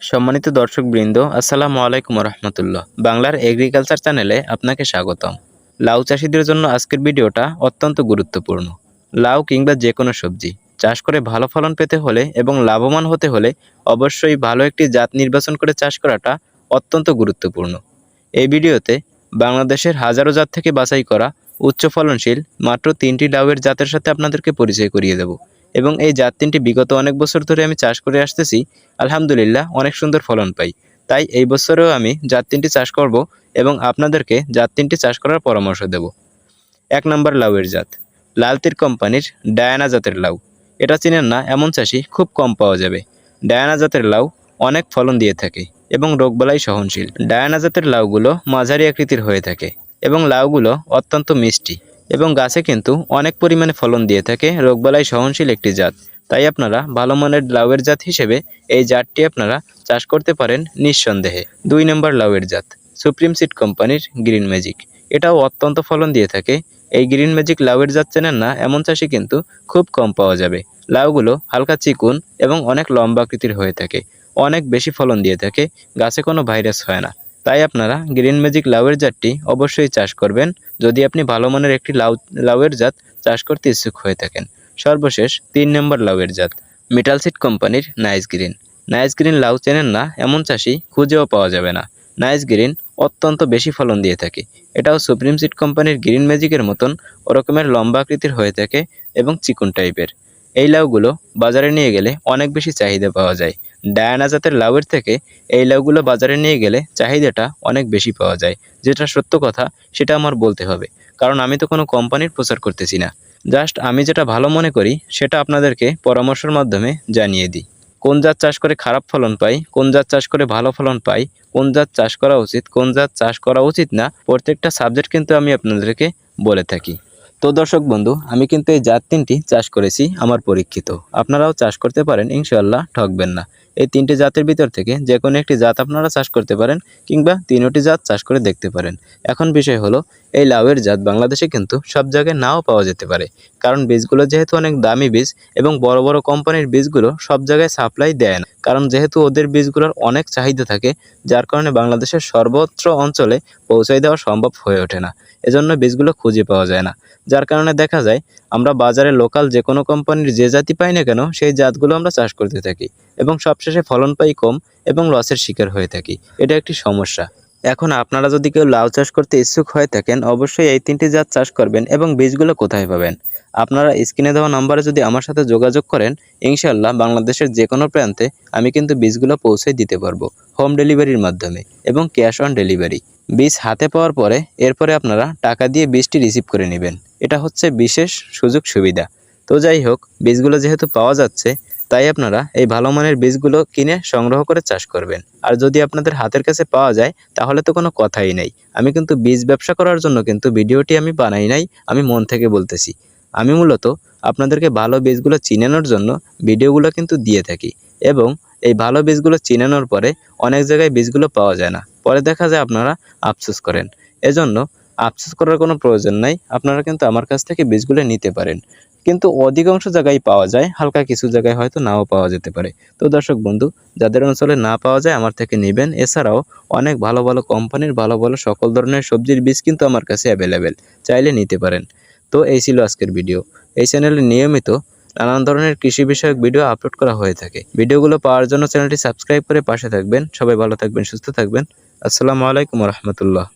সম্মানিত দর্শকবৃন্দ, আসসালামু আলাইকুম রহমতুল্লাহ বাংলার এগ্রিকালচার চ্যানেলে আপনাকে স্বাগতম। লাউ চাষিদের জন্য আজকের ভিডিওটা অত্যন্ত গুরুত্বপূর্ণ। লাউ কিংবা যে কোনো সবজি, চাষ করে ভালো ফলন পেতে হলে এবং লাভবান হতে হলে অবশ্যই ভালো একটি জাত নির্বাচন করে চাষ করাটা অত্যন্ত গুরুত্বপূর্ণ। এই ভিডিওতে বাংলাদেশের হাজারো জাত থেকে বাছাই করা উচ্চ ফলনশীল মাত্র তিনটি লাউয়ের জাতের সাথে আপনাদেরকে পরিচয় করিয়ে দেব। এবং এই জাত তিনটি বিগত অনেক বছর ধরে আমি চাষ করে আসতেছি, আলহামদুলিল্লাহ অনেক সুন্দর ফলন পাই। তাই এই বছরেও আমি জাত তিনটি চাষ করব এবং আপনাদেরকে জাত তিনটি চাষ করার পরামর্শ দেব। এক নম্বর লাউয়ের জাত, লালতির কোম্পানির ডায়ানা জাতের লাউ। এটা চিনেন না, এমন চাষি খুব কম পাওয়া যাবে। ডায়ানা জাতের লাউ অনেক ফলন দিয়ে থাকে এবং রোগবালাই সহনশীল। ডায়ানা জাতের লাউগুলো মাঝারি আকৃতির হয়ে থাকে এবং লাউগুলো অত্যন্ত মিষ্টি। এবং গাছে কিন্তু অনেক পরিমাণে ফলন দিয়ে থাকে। রোগবালাই সহনশীল একটি জাত। তাই আপনারা ভালো মানের লাউয়ের জাত হিসেবে এই জাতটি আপনারা চাষ করতে পারেন নিঃসন্দেহে। দুই নম্বর লাউয়ের জাত, সুপ্রিম সিড কোম্পানির গ্রিন ম্যাজিক। এটাও অত্যন্ত ফলন দিয়ে থাকে। এই গ্রিন ম্যাজিক লাউয়ের জাত চেনেন না, এমন চাষি কিন্তু খুব কম পাওয়া যাবে। লাউগুলো হালকা চিকুন এবং অনেক লম্বা আকৃতির হয়ে থাকে। অনেক বেশি ফলন দিয়ে থাকে। গাছে কোনো ভাইরাস হয় না। তাই আপনারা গ্রিন ম্যাজিক লাউয়ের জাতটি অবশ্যই চাষ করবেন। যদি আপনি ভালো মানের একটি লাউ, লাউয়ের জাত চাষ করতে ইচ্ছুক হয়ে থাকেন, সর্বশেষ তিন নম্বর লাউয়ের জাত মিটাল সিড কোম্পানির নাইস গ্রিন নাইস গ্রিন লাউ চেনেন না, এমন চাষি খুঁজেও পাওয়া যাবে না। নাইস গ্রিন অত্যন্ত বেশি ফলন দিয়ে থাকে। এটাও সুপ্রিম সিট কোম্পানির গ্রিন ম্যাজিকের মতন ওরকমের লম্বা আকৃতির হয়ে থাকে এবং চিকন টাইপের এই লাউগুলো বাজারে নিয়ে গেলে অনেক বেশি চাহিদা পাওয়া যায়। ডায়ানা জাতের লাউয়ের থেকে এই লাউগুলো বাজারে নিয়ে গেলে চাহিদাটা অনেক বেশি পাওয়া যায়। যেটা সত্য কথা, সেটা আমার বলতে হবে। কারণ আমি তো কোনো কোম্পানির প্রচার করতেছি না। জাস্ট আমি যেটা ভালো মনে করি, সেটা আপনাদেরকে পরামর্শের মাধ্যমে জানিয়ে দিই। কোন জাত চাষ করে খারাপ ফলন পাই, কোন জাত চাষ করে ভালো ফলন পাই, কোন জাত চাষ করা উচিত, কোন জাত চাষ করা উচিত না, প্রত্যেকটা সাবজেক্ট কিন্তু আমি আপনাদেরকে বলে থাকি। তো দর্শক বন্ধু, আমি কিন্তু এই জাত তিনটি চাষ করেছি আমার পরীক্ষিত। আপনারাও চাষ করতে পারেন ইনশাল্লাহ ঠকবেন না। এই তিনটি জাতের ভিতর থেকে যে কোনো একটি জাত আপনারা চাষ করতে পারেন কিংবা তিনোটি জাত চাষ করে দেখতে পারেন। এখন বিষয় হলো, এই লাউয়ের জাত বাংলাদেশে কিন্তু সব জায়গায় নাও পাওয়া যেতে পারে। কারণ বীজগুলো যেহেতু অনেক দামি বীজ এবং বড় বড় কোম্পানির বীজগুলো সব জায়গায় সাপ্লাই দেয় না। কারণ যেহেতু ওদের বীজগুলোর অনেক চাহিদা থাকে, যার কারণে বাংলাদেশের সর্বত্র অঞ্চলে পৌঁছাই দেওয়া সম্ভব হয়ে ওঠে না। এজন্য বীজগুলো খুঁজে পাওয়া যায় না। যার কারণে দেখা যায়, আমরা বাজারে লোকাল যে কোনো কোম্পানির যে জাতি পাই না কেন, সেই জাতগুলো আমরা চাষ করতে থাকি এবং সবশেষে ফলন পাই কম এবং লসের শিকার হয়ে থাকি। এটা একটি সমস্যা। এখন আপনারা যদি কেউ লাউ চাষ করতে ইচ্ছুক হয়ে থাকেন, অবশ্যই এই তিনটি জাত চাষ করবেন এবং বীজগুলো কোথায় পাবেন? আপনারা স্ক্রিনে দেওয়া নাম্বারে যদি আমার সাথে যোগাযোগ করেন ইনশাল্লাহ বাংলাদেশের যে কোনো প্রান্তে আমি কিন্তু বীজগুলো পৌঁছে দিতে পারব হোম ডেলিভারির মাধ্যমে এবং ক্যাশ অন ডেলিভারি বীজ হাতে পাওয়ার পরে, এরপরে আপনারা টাকা দিয়ে বীজটি রিসিভ করে নেবেন। এটা হচ্ছে বিশেষ সুযোগ সুবিধা। তো যাই হোক, বীজগুলো যেহেতু পাওয়া যাচ্ছে তাই আপনারা এই ভালো মানের বীজগুলো কিনে সংগ্রহ করে চাষ করবেন। আর যদি আপনাদের হাতের কাছে পাওয়া যায়, তাহলে তো কোনো কথাই নেই। আমি কিন্তু বীজ ব্যবসা করার জন্য কিন্তু ভিডিওটি আমি বানাই নাই, আমি মন থেকে বলতেছি। আমি মূলত আপনাদেরকে ভালো বীজগুলো চিনানোর জন্য ভিডিওগুলো কিন্তু দিয়ে থাকি এবং এই ভালো বীজগুলো চিনানোর পরে অনেক জায়গায় বীজগুলো পাওয়া যায় না। পরে দেখা যায় আপনারা আফসোস করেন। এজন্য আফসোস করার কোনো প্রয়োজন নাই। আপনারা কিন্তু আমার কাছ থেকে বীজগুলো নিতে পারেন। কিন্তু অধিকাংশ জায়গায় পাওয়া যায়, হালকা কিছু জায়গায় হয়তো নাও পাওয়া যেতে পারে। তো দর্শক বন্ধু, যাদের অঞ্চলে না পাওয়া যায়, আমার থেকে নেবেন। এছাড়াও অনেক ভালো ভালো কোম্পানির ভালো ভালো সকল ধরনের সবজির বীজ কিন্তু আমার কাছে অ্যাভেলেবেল চাইলে নিতে পারেন। তো এই ছিল আজকের ভিডিও এই চ্যানেলে নিয়মিত নানান ধরনের কৃষি বিষয়ক ভিডিও আপলোড করা হয়ে থাকে। ভিডিওগুলো পাওয়ার জন্য চ্যানেলটি সাবস্ক্রাইব করে পাশে থাকবেন। সবাই ভালো থাকবেন, সুস্থ থাকবেন। আসসালামু আলাইকুম রহমতুল্লাহ।